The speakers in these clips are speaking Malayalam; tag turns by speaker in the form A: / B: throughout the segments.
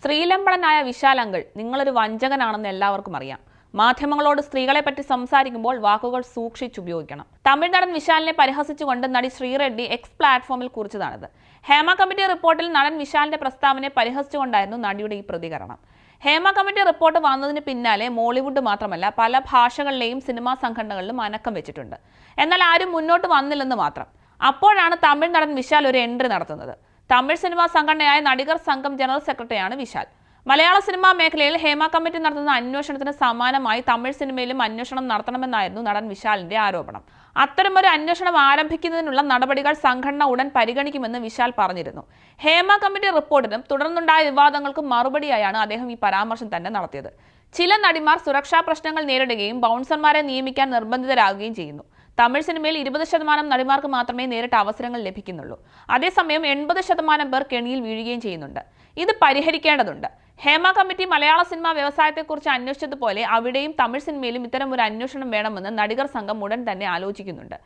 A: സ്ത്രീലമ്പടനായ വിശാലങ്കിൾ നിങ്ങളൊരു വഞ്ചകനാണെന്ന് എല്ലാവർക്കും അറിയാം. മാധ്യമങ്ങളോട് സ്ത്രീകളെ പറ്റി സംസാരിക്കുമ്പോൾ വാക്കുകൾ സൂക്ഷിച്ചുപയോഗിക്കണം. തമിഴ് നടൻ വിശാലിനെ പരിഹസിച്ചുകൊണ്ട് നടി ശ്രീറെഡ്ഡി എക്സ് പ്ലാറ്റ്ഫോമിൽ കുറിച്ചതാണിത്. ഹേമ കമ്മിറ്റി റിപ്പോർട്ടിൽ നടൻ വിശാലിന്റെ പ്രസ്താവനയെ പരിഹസിച്ചുകൊണ്ടായിരുന്നു നടിയുടെ ഈ പ്രതികരണം. ഹേമ കമ്മിറ്റി റിപ്പോർട്ട് വന്നതിന് പിന്നാലെ മോളിവുഡ് മാത്രമല്ല പല ഭാഷകളിലെയും സിനിമാ സംഘടനകളിലും അനക്കം വെച്ചിട്ടുണ്ട്. എന്നാൽ ആരും മുന്നോട്ട് വന്നില്ലെന്ന് മാത്രം. അപ്പോഴാണ് തമിഴ് നടൻ വിശാൽ ഒരു എൻട്രി നടത്തുന്നത്. തമിഴ് സിനിമാ സംഘടനയായ നടികർ സംഘം ജനറൽ സെക്രട്ടറിയാണ് വിശാൽ. മലയാള സിനിമാ മേഖലയിൽ ഹേമ കമ്മിറ്റി നടത്തുന്ന അന്വേഷണത്തിന് സമാനമായി തമിഴ് സിനിമയിലും അന്വേഷണം നടത്തണമെന്നായിരുന്നു നടൻ വിശാലിന്റെ ആരോപണം. അത്തരമൊരു അന്വേഷണം ആരംഭിക്കുന്നതിനുള്ള നടപടികൾ സംഘടന ഉടൻ പരിഗണിക്കുമെന്ന് വിശാൽ പറഞ്ഞിരുന്നു. ഹേമ കമ്മിറ്റി റിപ്പോർട്ടിനും തുടർന്നുണ്ടായ വിവാദങ്ങൾക്കും മറുപടിയായാണ് അദ്ദേഹം ഈ പരാമർശം തന്നെ നടത്തിയത്. ചില നടിമാർ സുരക്ഷാ പ്രശ്നങ്ങൾ നേരിടുകയും ബൗൺസർമാരെ നിയമിക്കാൻ നിർബന്ധിതരാകുകയും ചെയ്യുന്നു. തമിഴ് സിനിമയിൽ ഇരുപത് ശതമാനം നടിമാർക്ക് മാത്രമേ നേരിട്ട് അവസരങ്ങൾ ലഭിക്കുന്നുള്ളൂ. അതേസമയം എൺപത് ശതമാനം പേർ കെണിയിൽ വീഴുകയും ചെയ്യുന്നുണ്ട്. ഇത് പരിഹരിക്കേണ്ടതുണ്ട്. ഹേമ കമ്മിറ്റി മലയാള സിനിമാ വ്യവസായത്തെക്കുറിച്ച് അന്വേഷിച്ചതുപോലെ അവിടെയും തമിഴ് സിനിമയിലും ഇത്തരം ഒരു അന്വേഷണം വേണമെന്ന് നടികർ സംഘം ഉടൻ തന്നെ ആലോചിക്കുന്നുണ്ട്.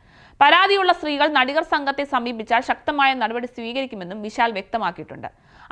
A: പരാതിയുള്ള സ്ത്രീകൾ നടികർ സംഘത്തെ സമീപിച്ചാൽ ശക്തമായ നടപടി സ്വീകരിക്കുമെന്നും വിശാൽ വ്യക്തമാക്കിയിട്ടുണ്ട്.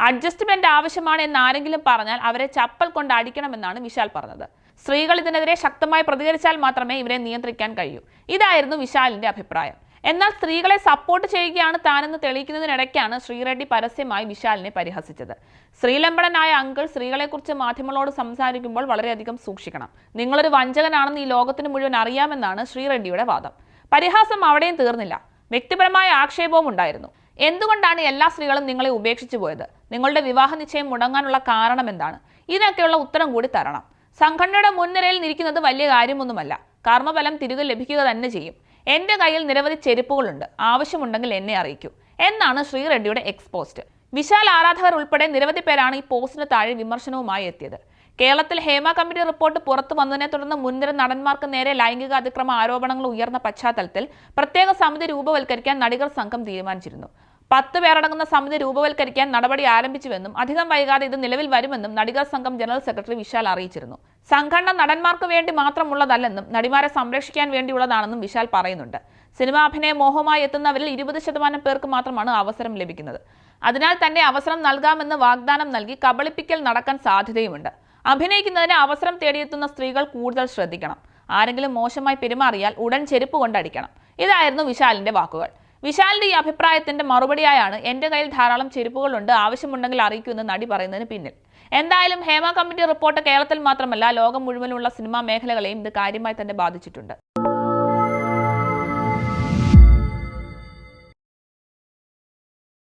A: അഡ്ജസ്റ്റ്മെന്റ് ആവശ്യമാണ് എന്ന് ആരെങ്കിലും പറഞ്ഞാൽ അവരെ ചപ്പൽ കൊണ്ട് അടിക്കണമെന്നാണ് വിശാൽ പറഞ്ഞത്. സ്ത്രീകൾ ഇതിനെതിരെ ശക്തമായി പ്രതികരിച്ചാൽ മാത്രമേ ഇവരെ നിയന്ത്രിക്കാൻ കഴിയൂ. ഇതായിരുന്നു വിശാലിന്റെ അഭിപ്രായം. എന്നാൽ സ്ത്രീകളെ സപ്പോർട്ട് ചെയ്യുകയാണ് താനെന്ന് തെളിയിക്കുന്നതിനിടയ്ക്കാണ് ശ്രീറെഡ്ഡി പരസ്യമായി വിശാലിനെ പരിഹസിച്ചത്. ശ്രീലംബണനായ അങ്കിൾ സ്ത്രീകളെക്കുറിച്ച് മാധ്യമങ്ങളോട് സംസാരിക്കുമ്പോൾ വളരെയധികം സൂക്ഷിക്കണം. നിങ്ങളൊരു വഞ്ചകനാണെന്ന് ഈ ലോകത്തിന് മുഴുവൻ അറിയാമെന്നാണ് ശ്രീറെഡ്ഡിയുടെ വാദം. പരിഹാസം അവിടെയും തീർന്നില്ല. വ്യക്തിപരമായ ആക്ഷേപവും ഉണ്ടായിരുന്നു. എന്തുകൊണ്ടാണ് എല്ലാ സ്ത്രീകളും നിങ്ങളെ ഉപേക്ഷിച്ചു പോയത്? നിങ്ങളുടെ വിവാഹ നിശ്ചയം മുടങ്ങാനുള്ള കാരണം എന്താണ്? ഇതിനൊക്കെയുള്ള ഉത്തരം കൂടി തരണം. സംഘടനയുടെ മുൻനിരയിൽ നിൽക്കുന്നത് വലിയ കാര്യമൊന്നുമല്ല. കർമ്മഫലം തിരികെ ലഭിക്കുക തന്നെ ചെയ്യും. എന്റെ കയ്യിൽ നിരവധി ചെരുപ്പുകളുണ്ട്. ആവശ്യമുണ്ടെങ്കിൽ എന്നെ അറിയിക്കൂ. എന്നാണ് ശ്രീറെഡ്ഡിയുടെ എക്സ് പോസ്റ്റ് വിശാൽ ആരാധകർ ഉൾപ്പെടെ നിരവധി പേരാണ് ഈ പോസ്റ്റിന് താഴെ വിമർശനവുമായി എത്തിയത്. കേരളത്തിൽ ഹേമ കമ്മിറ്റി റിപ്പോർട്ട് പുറത്തു വന്നതിനെ തുടർന്ന് മുൻനിര നടന്മാർക്ക് നേരെ ലൈംഗിക അതിക്രമ ആരോപണങ്ങൾ ഉയർന്ന പശ്ചാത്തലത്തിൽ പ്രത്യേക സമിതി രൂപവൽക്കരിക്കാൻ നടികർ സംഘം തീരുമാനിച്ചിരുന്നു. പത്ത് പേരടങ്ങുന്ന സമിതി രൂപവൽക്കരിക്കാൻ നടപടി ആരംഭിച്ചുവെന്നും അധികം വൈകാതെ ഇത് നിലവിൽ വരുമെന്നും നടികർ സംഘം ജനറൽ സെക്രട്ടറി വിശാൽ അറിയിച്ചിരുന്നു. സംഘടന നടന്മാർക്ക് വേണ്ടി മാത്രമുള്ളതല്ലെന്നും നടിമാരെ സംരക്ഷിക്കാൻ വേണ്ടിയുള്ളതാണെന്നും വിശാൽ പറയുന്നുണ്ട്. സിനിമാ അഭിനയ മോഹമായി എത്തുന്നവരിൽ ഇരുപത് ശതമാനം പേർക്ക് മാത്രമാണ് അവസരം ലഭിക്കുന്നത്. അതിനാൽ തന്നെ അവസരം നൽകാമെന്ന് വാഗ്ദാനം നൽകി കബളിപ്പിക്കൽ നടക്കാൻ സാധ്യതയുമുണ്ട്. അഭിനയിക്കുന്നതിന് അവസരം തേടിയെത്തുന്ന സ്ത്രീകൾ കൂടുതൽ ശ്രദ്ധിക്കണം. ആരെങ്കിലും മോശമായി പെരുമാറിയാൽ ഉടൻ ചെരുപ്പ് കൊണ്ടടിക്കണം. ഇതായിരുന്നു വിശാലിന്റെ വാക്കുകൾ. വിശാലിന്റെ ഈ അഭിപ്രായത്തിന്റെ മറുപടിയായാണ് എന്റെ കയ്യിൽ ധാരാളം ചെരുപ്പുകളുണ്ട് ആവശ്യമുണ്ടെങ്കിൽ അറിയിക്കുമെന്ന് നടി പറയുന്നതിന് പിന്നിൽ. എന്തായാലും ഹേമ കമ്മിറ്റി റിപ്പോർട്ട് കേരളത്തിൽ മാത്രമല്ല ലോകം മുഴുവനുള്ള സിനിമാ മേഖലകളെയും ഇത് കാര്യമായി തന്നെ ബാധിച്ചിട്ടുണ്ട്.